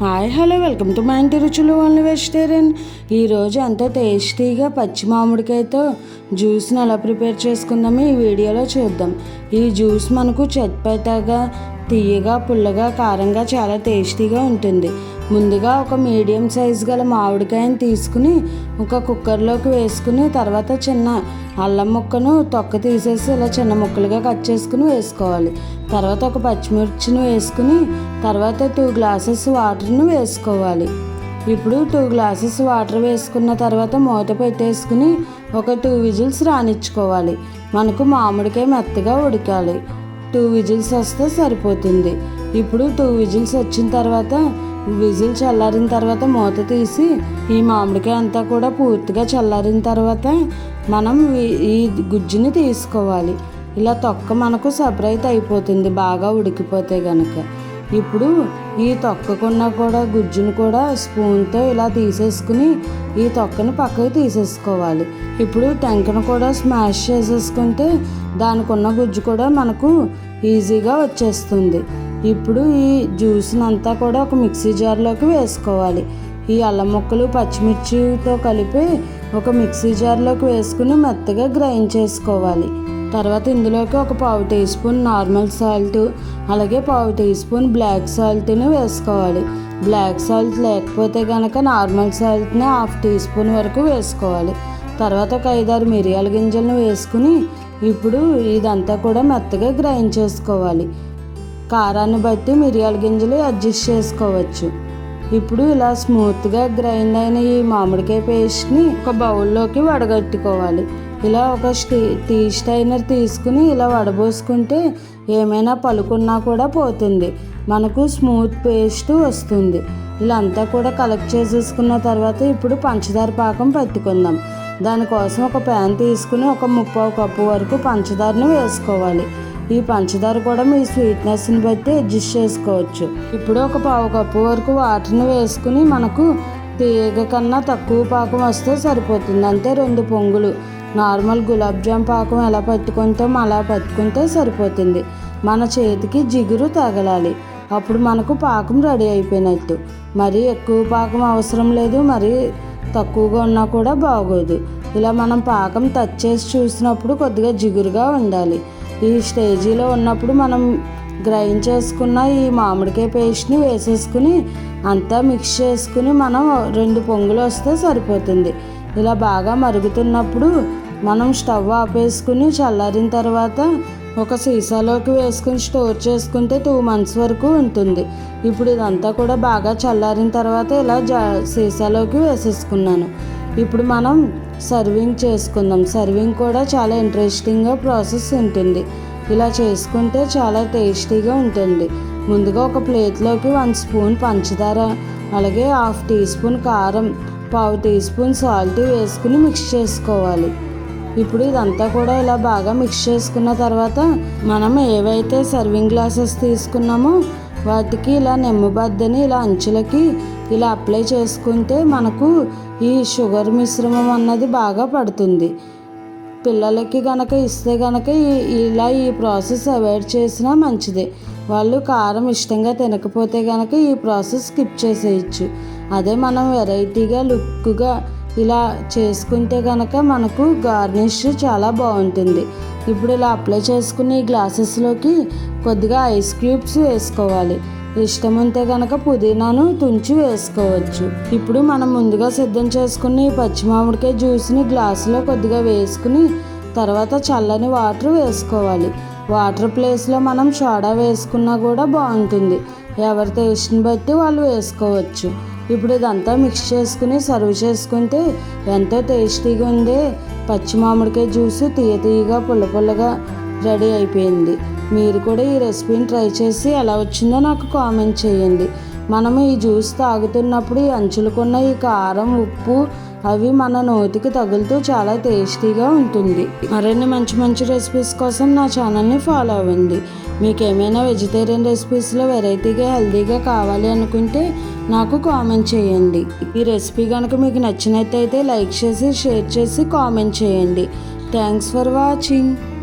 Hi hello welcome to మా ఇంటి రుచులు ఓన్లీ వెజిటేరియన్. ఈరోజు ఎంతో టేస్టీగా పచ్చి మామిడికాయతో జ్యూస్ని ఎలా ప్రిపేర్ చేసుకుందామో ఈ వీడియోలో చూద్దాం. ఈ జ్యూస్ మనకు చట్పటాగా తీయగా పుల్లగా కారంగా చాలా టేస్టీగా ఉంటుంది. ముందుగా ఒక మీడియం సైజ్ గల మామిడికాయని తీసుకుని ఒక కుక్కర్లోకి వేసుకుని తర్వాత చిన్న అల్లం ముక్కను తొక్క తీసేసి ఇలా చిన్న ముక్కలుగా కట్ చేసుకుని వేసుకోవాలి. తర్వాత ఒక పచ్చిమిర్చిని వేసుకుని తర్వాత టూ గ్లాసెస్ వాటర్ను వేసుకోవాలి. ఇప్పుడు టూ గ్లాసెస్ వాటర్ వేసుకున్న తర్వాత మూత పెట్టేసుకుని ఒక టూ విజిల్స్ రానిచ్చుకోవాలి. మనకు మామిడికాయ మెత్తగా ఉడకాలి. టూ విజిల్స్ వస్తే సరిపోతుంది. ఇప్పుడు టూ విజిల్స్ వచ్చిన తర్వాత విజిల్ చల్లారిన తర్వాత మూత తీసి ఈ మామిడికాయ అంతా కూడా పూర్తిగా చల్లారిన తర్వాత మనం ఈ- గుజ్జుని తీసుకోవాలి. ఇలా తొక్క మనకు సపరేట్ అయిపోతుంది బాగా ఉడికిపోతే గనక. ఇప్పుడు ఈ తొక్కకున్న కూడా గుజ్జును కూడా స్పూన్తో ఇలా తీసేసుకుని ఈ తొక్కను పక్కకు తీసేసుకోవాలి. ఇప్పుడు టెంకను కూడా స్మాష్ చేసేసుకుంటే దానికి ఉన్న గుజ్జు కూడా మనకు ఈజీగా వచ్చేస్తుంది. ఇప్పుడు ఈ జ్యూస్ని అంతా కూడా ఒక మిక్సీ జార్లోకి వేసుకోవాలి. ఈ అల్లం ముక్కలు పచ్చిమిర్చితో కలిపి ఒక మిక్సీ జార్లోకి వేసుకుని మెత్తగా గ్రైండ్ చేసుకోవాలి. తర్వాత ఇందులోకి ఒక పావు టీ స్పూన్ నార్మల్ సాల్ట్ అలాగే పావు టీ స్పూన్ బ్లాక్ సాల్ట్ని వేసుకోవాలి. బ్లాక్ సాల్ట్ లేకపోతే కనుక నార్మల్ సాల్ట్ని హాఫ్ టీ స్పూన్ వరకు వేసుకోవాలి. తర్వాత ఒక ఐదారు మిరియాల గింజలను వేసుకుని ఇప్పుడు ఇదంతా కూడా మెత్తగా గ్రైండ్ చేసుకోవాలి. కారాన్ని బట్టి మిరియాల గింజలు అడ్జస్ట్ చేసుకోవచ్చు. ఇప్పుడు ఇలా స్మూత్గా గ్రైండ్ అయిన ఈ మామిడికాయ పేస్ట్ని ఒక బౌల్లోకి వడగట్టుకోవాలి. ఇలా ఒక స్టీ టీ స్టైనర్ తీసుకుని ఇలా వడబోసుకుంటే ఏమైనా పలుకున్నా కూడా పోతుంది. మనకు స్మూత్ పేస్ట్ వస్తుంది. ఇలా అంతా కూడా కలెక్ట్ చేసేసుకున్న తర్వాత ఇప్పుడు పంచదార పాకం పెట్టుకుందాం. దానికోసం ఒక ప్యాన్ తీసుకుని ఒక ముప్పావు కప్పు వరకు పంచదారని వేసుకోవాలి. ఈ పంచదార కూడా మీ స్వీట్నెస్ని బట్టి అడ్జస్ట్ చేసుకోవచ్చు. ఇప్పుడు ఒక పావు కప్పు వరకు వాటర్ని వేసుకుని మనకు తీగ కన్నా తక్కువ పాకం వస్తే సరిపోతుంది. అంటే రెండు పొంగులు. నార్మల్ గులాబ్ జామ్ పాకం ఎలా పట్టుకుంటాం అలా పట్టుకుంటే సరిపోతుంది. మన చేతికి జిగురు తగలాలి. అప్పుడు మనకు పాకం రెడీ అయిపోయినట్టు. మరీ ఎక్కువ పాకం అవసరం లేదు. మరీ తక్కువగా ఉన్నా కూడా బాగోదు. ఇలా మనం పాకం టచ్ చేసి చూసినప్పుడు కొద్దిగా జిగురుగా ఉండాలి. ఈ స్టేజీలో ఉన్నప్పుడు మనం గ్రైండ్ చేసుకున్న ఈ మామిడికాయ పేస్ట్ని వేసేసుకుని అంతా మిక్స్ చేసుకుని మనం రెండు పొంగులు వస్తే సరిపోతుంది. ఇలా బాగా మరుగుతున్నప్పుడు మనం స్టవ్ ఆపేసుకుని చల్లారిన తర్వాత ఒక సీసాలోకి వేసుకుని స్టోర్ చేసుకుంటే టూ మంత్స్ వరకు ఉంటుంది. ఇప్పుడు ఇదంతా కూడా బాగా చల్లారిన తర్వాత ఇలా జా సీసాలోకి వేసేసుకున్నాను. ఇప్పుడు మనం సర్వింగ్ చేసుకుందాం. సర్వింగ్ కూడా చాలా ఇంట్రెస్టింగ్గా ప్రాసెస్ ఉంటుంది. ఇలా చేసుకుంటే చాలా టేస్టీగా ఉంటుంది. ముందుగా ఒక ప్లేట్లోకి వన్ స్పూన్ పంచదార అలాగే హాఫ్ టీ స్పూన్ కారం పావు టీ స్పూన్ సాల్ట్ వేసుకుని మిక్స్ చేసుకోవాలి. ఇప్పుడు ఇదంతా కూడా ఇలా బాగా మిక్స్ చేసుకున్న తర్వాత మనం ఏవైతే సర్వింగ్ గ్లాసెస్ తీసుకున్నామో వాటికి ఇలా నిమ్మబద్దని ఇలా అంచులకి ఇలా అప్లై చేసుకుంటే మనకు ఈ షుగర్ మిశ్రమం అన్నది బాగా పడుతుంది. పిల్లలకి గనక ఇస్తే గనక ఇలా ఈ ప్రాసెస్ అవాయిడ్ చేసినా మంచిదే. వాళ్ళు కారం ఇష్టంగా తినకపోతే గనక ఈ ప్రాసెస్ స్కిప్ చేసేయచ్చు. అదే మనం వెరైటీగా లుక్గా ఇలా చేసుకుంటే కనుక మనకు గార్నిష్ చాలా బాగుంటుంది. ఇప్పుడు ఇలా అప్లై చేసుకుని ఈ గ్లాసెస్లోకి కొద్దిగా ఐస్ క్యూబ్స్ వేసుకోవాలి. ఇష్టం ఉంటే కనుక పుదీనాను తుంచి వేసుకోవచ్చు. ఇప్పుడు మనం ముందుగా సిద్ధం చేసుకుని ఈ పచ్చి మామిడికాయ జ్యూస్ని గ్లాసులో కొద్దిగా వేసుకుని తర్వాత చల్లని వాటర్ వేసుకోవాలి. వాటర్ ప్లేస్లో మనం సోడా వేసుకున్నా కూడా బాగుంటుంది. ఎవరి టేస్ట్ని బట్టి వాళ్ళు వేసుకోవచ్చు. ఇప్పుడు ఇదంతా మిక్స్ చేసుకుని సర్వ్ చేసుకుంటే ఎంతో టేస్టీగా ఉండే పచ్చి మామిడికాయ జ్యూస్ తీయ తీయగా పుల్ల పుల్లగా రెడీ అయిపోయింది. మీరు కూడా ఈ రెసిపీని ట్రై చేసి ఎలా వచ్చిందో నాకు కామెంట్ చేయండి. మనము ఈ జ్యూస్ తాగుతున్నప్పుడు ఈ అంచులకున్న ఈ కారం ఉప్పు అవి మన నోటికి తగులుతూ చాలా టేస్టీగా ఉంటుంది. మరిన్ని మంచి మంచి రెసిపీస్ కోసం నా ఛానల్ని ఫాలో అవ్వండి. మీకు ఏమైనా వెజిటేరియన్ రెసిపీస్లో వెరైటీగా హెల్తీగా కావాలి అనుకుంటే నాకు కామెంట్ చేయండి. ఈ రెసిపీ కనుక మీకు నచ్చినట్టయితే లైక్ చేసి షేర్ చేసి కామెంట్ చేయండి. Thanks for watching.